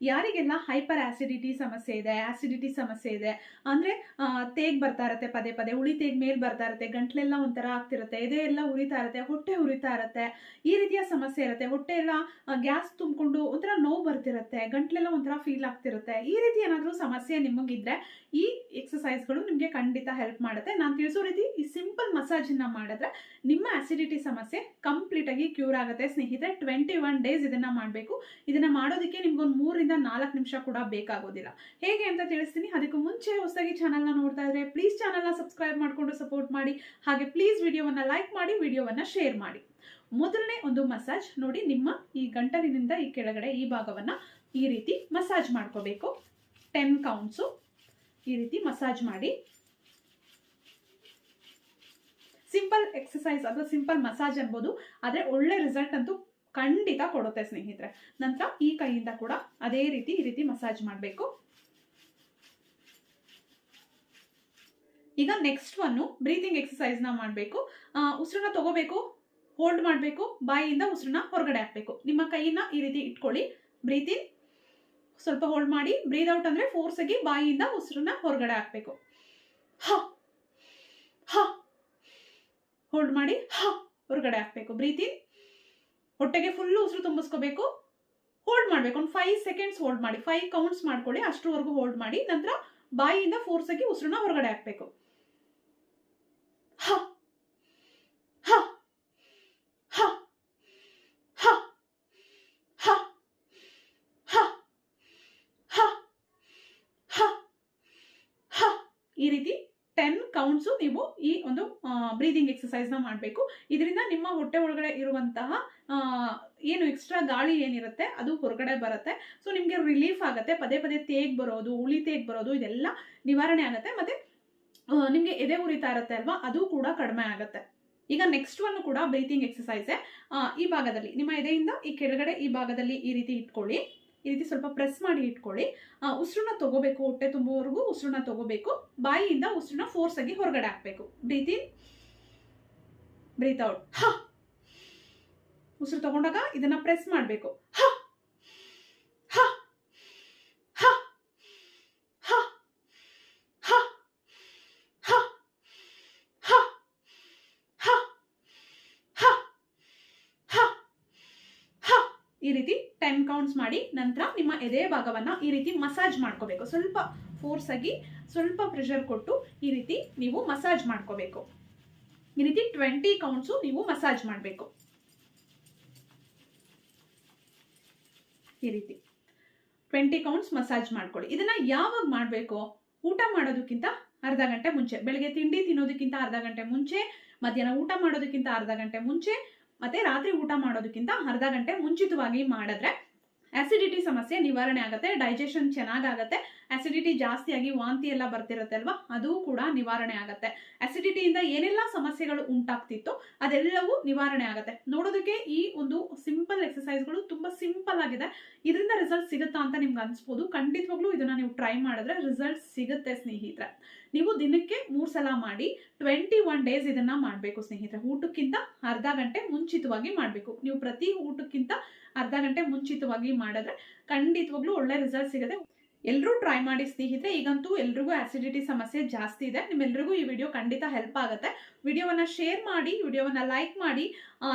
ಯಾರಿಗೆಲ್ಲ hyper acidity ಸಮಸ್ಯೆ ಇದೆ, ಆಸಿಡಿಟಿ ಸಮಸ್ಯೆ ಇದೆ, ಅಂದ್ರೆ ತೇಗ್ ಬರ್ತಾ ಇರುತ್ತೆ, ಪದೇ ಪದೇ ಉಳಿ ತೇಗ್ ಮೇಲ್ ಬರ್ತಾ ಇರುತ್ತೆ, ಗಂಟ್ಲೆಲ್ಲ ಒಂಥರ ಆಗ್ತಿರುತ್ತೆ, ಎದೆ ಎಲ್ಲ ಉರಿತಾ ಇರುತ್ತೆ, ಹೊಟ್ಟೆ ಉರಿತಾ ಇರುತ್ತೆ, ಈ ರೀತಿಯ ಸಮಸ್ಯೆ ಇರುತ್ತೆ, ಹೊಟ್ಟೆ ಎಲ್ಲ ಗ್ಯಾಸ್ ತುಂಬಿಕೊಂಡು ಒಂಥರ ನೋವು ಬರ್ತಿರತ್ತೆ, ಗಂಟ್ಲೆಲ್ಲ ಒಂಥರ ಫೀಲ್ ಆಗ್ತಿರುತ್ತೆ, ಈ ರೀತಿ ಏನಾದರೂ ಸಮಸ್ಯೆ ನಿಮಗಿದ್ರೆ ಈ ಎಕ್ಸಸೈಸ್ಗಳು ನಿಮಗೆ ಖಂಡಿತ ಹೆಲ್ಪ್ ಮಾಡುತ್ತೆ. ನಾನು ತಿಳಿಸೋ ರೀತಿ ಈ ಸಿಂಪಲ್ ಮಸಾಜನ್ನ ಮಾಡಿದ್ರೆ ನಿಮ್ಮ ಆಸಿಡಿಟಿ ಸಮಸ್ಯೆ ಕಂಪ್ಲೀಟ್ ಆಗಿ ಕ್ಯೂರ್ ಆಗುತ್ತೆ. ಸ್ನೇಹಿತರೆ ಟ್ವೆಂಟಿ ಒನ್ ಡೇಸ್ ಇದನ್ನ ಮಾಡಬೇಕು. ಇದನ್ನ ಮಾಡೋದಕ್ಕೆ ನಿಮ್ಗೊಂದು ಮೂರಿಂದ ನಾಲ್ಕು ನಿಮಿಷ ಕೂಡ ಬೇಕಾಗೋದಿಲ್ಲ. ಹೇಗೆ ಅಂತ ತಿಳಿಸ್ತೀನಿ. ಅದಕ್ಕೂ ಮುಂಚೆ ಹೊಸದಾಗಿ ಚಾನಲ್ನ ನೋಡ್ತಾ ಇದ್ರೆ ಪ್ಲೀಸ್ ಚಾನಲ್ನ ಸಬ್ಸ್ಕ್ರೈಬ್ ಮಾಡಿಕೊಂಡು ಸಪೋರ್ಟ್ ಮಾಡಿ. ಹಾಗೆ ಪ್ಲೀಸ್ ವಿಡಿಯೋವನ್ನ ಲೈಕ್ ಮಾಡಿ, ವಿಡಿಯೋವನ್ನ ಶೇರ್ ಮಾಡಿ. ಮೊದಲನೇ ಒಂದು ಮಸಾಜ್ ನೋಡಿ ನಿಮ್ಮ ಈ ಗಂಟಲಿನಿಂದ ಈ ಕೆಳಗಡೆ ಈ ಭಾಗವನ್ನ ಈ ರೀತಿ ಮಸಾಜ್ ಮಾಡ್ಕೋಬೇಕು. ಟೆನ್ ಕೌಂಟ್ಸು ಈ ರೀತಿ ಮಸಾಜ್ ಮಾಡಿ. ಸಿಂಪಲ್ ಎಕ್ಸಸೈಸ್ ಅಥವಾ ಸಿಂಪಲ್ ಮಸಾಜ್ ಅನ್ಬೋದು. ಆದರೆ ಒಳ್ಳೆ ರಿಸಲ್ಟ್ ಅಂತೂ ಖಂಡಿತ ಕೊಡುತ್ತೆ ಸ್ನೇಹಿತರೆ. ನಂತರ ಈ ಕೈಯಿಂದ ಕೂಡ ಅದೇ ರೀತಿ ಈ ರೀತಿ ಮಸಾಜ್ ಮಾಡಬೇಕು. ಈಗ ನೆಕ್ಸ್ಟ್ ಒನ್ನು ಬ್ರೀತಿಂಗ್ ಎಕ್ಸಸೈಸ್ನ ಮಾಡಬೇಕು. ಉಸಿರನ್ನ ತಗೋಬೇಕು ಹೋಲ್ಡ್ ಮಾಡಬೇಕು, ಬಾಯಿಯಿಂದ ಉಸಿರನ್ನ ಹೊರಗಡೆ ಹಾಕಬೇಕು. ನಿಮ್ಮ ಕೈಯನ್ನ ಈ ರೀತಿ ಇಟ್ಕೊಳ್ಳಿ. ಬ್ರೀತಿಂಗ್ ಸ್ವಲ್ಪ ಹೋಲ್ಡ್ ಮಾಡಿ ಬ್ರೀತ್ ಔಟ್ ಅಂದ್ರೆ ಫೋರ್ಸ್ ಆಗಿ ಬಾಯಿಯಿಂದ ಉಸಿರನ್ನ ಹೊರಗಡೆ ಹಾಕಬೇಕು. ಹ ಹೋಲ್ಡ್ ಮಾಡಿ, ಹ, ಹೊರಗಡೆ ಹಾಕಬೇಕು. ಬ್ರೀತ್ ಇನ್ ಹೊಟ್ಟೆಗೆ ಫುಲ್ಲು ಉಸಿರು ತುಂಬಿಸ್ಕೋಬೇಕು. ಹೋಲ್ಡ್ ಮಾಡಬೇಕು. ಒಂದು ಫೈವ್ ಸೆಕೆಂಡ್ಸ್ ಹೋಲ್ಡ್ ಮಾಡಿ. ಫೈವ್ ಕೌಂಟ್ಸ್ ಮಾಡ್ಕೊಳ್ಳಿ. ಅಷ್ಟರವರೆಗೂ ಹೋಲ್ಡ್ ಮಾಡಿ. ನಂತರ ಬಾಯಿಯಿಂದ ಫೋರ್ಸ್ ಆಗಿ ಉಸಿರನ್ನ ಹೊರಗಡೆ ಹಾಕ್ಬೇಕು. ಹ. ಈ ರೀತಿ ಟೆನ್ ಕೌಂಟ್ಸು ನೀವು ಈ ಒಂದು ಬ್ರೀದಿಂಗ್ ಎಕ್ಸಸೈಸ್ನ ಮಾಡಬೇಕು. ಇದರಿಂದ ನಿಮ್ಮ ಹೊಟ್ಟೆ ಒಳಗಡೆ ಇರುವಂತಹ ಏನು ಎಕ್ಸ್ಟ್ರಾ ಗಾಳಿ ಏನಿರುತ್ತೆ ಅದು ಹೊರಗಡೆ ಬರುತ್ತೆ. ಸೊ ನಿಮಗೆ ರಿಲೀಫ್ ಆಗುತ್ತೆ. ಪದೇ ಪದೇ ತೇಗ್ ಬರೋದು ಉಳಿ ತೇಗ್ ಬರೋದು, ಇದೆಲ್ಲ ನಿವಾರಣೆ ಆಗುತ್ತೆ. ಮತ್ತು ನಿಮಗೆ ಎದೆ ಉರಿತಾ ಇರುತ್ತೆ ಅಲ್ವಾ, ಅದು ಕೂಡ ಕಡಿಮೆ ಆಗುತ್ತೆ. ಈಗ ನೆಕ್ಸ್ಟ್ ಒನ್ ಕೂಡ ಬ್ರೀತಿಂಗ್ ಎಕ್ಸಸೈಸ್ ಈ ಭಾಗದಲ್ಲಿ, ನಿಮ್ಮ ಎದೆಯಿಂದ ಈ ಕೆಳಗಡೆ ಈ ಭಾಗದಲ್ಲಿ ಈ ರೀತಿ ಇಟ್ಕೊಳ್ಳಿ. ಈ ರೀತಿ ಸ್ವಲ್ಪ ಪ್ರೆಸ್ ಮಾಡಿ ಇಟ್ಕೊಳ್ಳಿ. ಉಸಿರನ್ನ ತಗೋಬೇಕು, ಹೊಟ್ಟೆ ತುಂಬುವವರೆಗೂ ಉಸಿರನ್ನ ತಗೋಬೇಕು. ಬಾಯಿಯಿಂದ ಉಸಿರನ್ನ ಫೋರ್ಸ್ ಆಗಿ ಹೊರಗಡೆ ಹಾಕ್ಬೇಕು. ಬ್ರೀತ್ ಇನ್ ಬ್ರೀತ್ ಔಟ್ ಉಸಿರು ತಗೊಂಡಾಗ ಇದನ್ನ ಪ್ರೆಸ್ ಮಾಡಬೇಕು. ಹ! ಈ ರೀತಿ ಟೆನ್ ಕೌಂಟ್ಸ್ ಮಾಡಿ ನಂತರ ನಿಮ್ಮ ಎದೆ ಭಾಗವನ್ನು ಈ ರೀತಿ ಮಸಾಜ್ ಮಾಡ್ಕೋಬೇಕು. ಸ್ವಲ್ಪ ಫೋರ್ಸ್ ಆಗಿ ಸ್ವಲ್ಪ ಪ್ರೆಷರ್ ಕೊಟ್ಟು ಈ ರೀತಿ ನೀವು ಮಸಾಜ್ ಮಾಡ್ಕೋಬೇಕು. ಈ ರೀತಿ ಟ್ವೆಂಟಿ ಕೌಂಟ್ಸು ನೀವು ಮಸಾಜ್ ಮಾಡಬೇಕು. ಈ ರೀತಿ ಟ್ವೆಂಟಿ ಕೌಂಟ್ಸ್ ಮಸಾಜ್ ಮಾಡ್ಕೊಳ್ಳಿ. ಇದನ್ನ ಯಾವಾಗ ಮಾಡಬೇಕು? ಊಟ ಮಾಡೋದಕ್ಕಿಂತ ಅರ್ಧ ಗಂಟೆ ಮುಂಚೆ. ಬೆಳಗ್ಗೆ ತಿಂಡಿ ತಿನ್ನೋದಕ್ಕಿಂತ ಅರ್ಧ ಗಂಟೆ ಮುಂಚೆ, ಮಧ್ಯಾಹ್ನ ಊಟ ಮಾಡೋದಕ್ಕಿಂತ ಅರ್ಧ ಗಂಟೆ ಮುಂಚೆ ಮತ್ತೆ ರಾತ್ರಿ ಊಟ ಮಾಡೋದಕ್ಕಿಂತ ಅರ್ಧ ಗಂಟೆ ಮುಂಚಿತವಾಗಿ ಮಾಡಿದ್ರೆ ಆಸಿಡಿಟಿ ಸಮಸ್ಯೆ ನಿವಾರಣೆ ಆಗುತ್ತೆ ಡೈಜೆಷನ್ ಚೆನ್ನಾಗಾಗತ್ತೆ ಆಸಿಡಿಟಿ ಜಾಸ್ತಿಯಾಗಿ ವಾಂತಿ ಎಲ್ಲ ಬರ್ತಿರತ್ತೆ ಅಲ್ವಾ? ಅದು ಕೂಡ ನಿವಾರಣೆ ಆಗುತ್ತೆ. ಆಸಿಡಿಟಿಯಿಂದ ಏನೆಲ್ಲ ಸಮಸ್ಯೆಗಳು ಉಂಟಾಗ್ತಿತ್ತು ಅದೆಲ್ಲವೂ ನಿವಾರಣೆ ಆಗುತ್ತೆ. ನೋಡೋದಕ್ಕೆ ಈ ಒಂದು ಸಿಂಪಲ್ ಎಕ್ಸಸೈಸ್ಗಳು ತುಂಬಾ ಸಿಂಪಲ್ ಆಗಿದೆ. ಇದರಿಂದ ರಿಸಲ್ಟ್ ಸಿಗುತ್ತಾ ಅಂತ ನಿಮ್ಗೆ ಅನ್ಸ್ಬೋದು. ಖಂಡಿತವಾಗ್ಲೂ ಇದನ್ನ ನೀವು ಟ್ರೈ ಮಾಡಿದ್ರೆ ರಿಸಲ್ಟ್ ಸಿಗುತ್ತೆ ಸ್ನೇಹಿತರೆ. ನೀವು ದಿನಕ್ಕೆ ಮೂರ್ ಸಲ ಮಾಡಿ ಟ್ವೆಂಟಿ ಒನ್ ಡೇಸ್ ಇದನ್ನ ಮಾಡಬೇಕು ಸ್ನೇಹಿತರೆ. ಊಟಕ್ಕಿಂತ ಅರ್ಧ ಗಂಟೆ ಮುಂಚಿತವಾಗಿ ಮಾಡಬೇಕು. ನೀವು ಪ್ರತಿ ಊಟಕ್ಕಿಂತ ಅರ್ಧ ಗಂಟೆ ಮುಂಚಿತವಾಗಿ ಮಾಡಿದ್ರೆ ಖಂಡಿತವಾಗ್ಲೂ ಒಳ್ಳೆ ರಿಸಲ್ಟ್ ಸಿಗುತ್ತೆ. ಎಲ್ಲರೂ ಟ್ರೈ ಮಾಡಿ ಸ್ನೇಹಿತರೆ, ಈಗಂತೂ ಎಲ್ರಿಗೂ ಆಸಿಡಿಟಿ ಸಮಸ್ಯೆ ಜಾಸ್ತಿ ಇದೆ. ನಿಮ್ಮೆಲ್ರಿಗೂ ಈ ವಿಡಿಯೋ ಖಂಡಿತ ಹೆಲ್ಪ್ ಆಗುತ್ತೆ. ವಿಡಿಯೋವನ್ನು ಶೇರ್ ಮಾಡಿ, ವಿಡಿಯೋವನ್ನ ಲೈಕ್ ಮಾಡಿ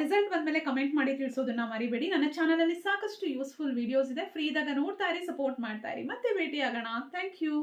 ರಿಸಲ್ಟ್ ಬಂದ್ಮೇಲೆ ಕಮೆಂಟ್ ಮಾಡಿ ತಿಳಿಸೋದನ್ನ ಮರಿಬೇಡಿ. ನನ್ನ ಚಾನಲಲ್ಲಿ ಸಾಕಷ್ಟು ಯೂಸ್ಫುಲ್ ವಿಡಿಯೋಸ್ ಇದೆ. ಫ್ರೀದಾಗ ನೋಡ್ತಾ ಇರಿ ಸಪೋರ್ಟ್ ಮಾಡ್ತಾ ಇರಿ. ಮತ್ತೆ ಭೇಟಿ ಆಗೋಣ ಥ್ಯಾಂಕ್ ಯು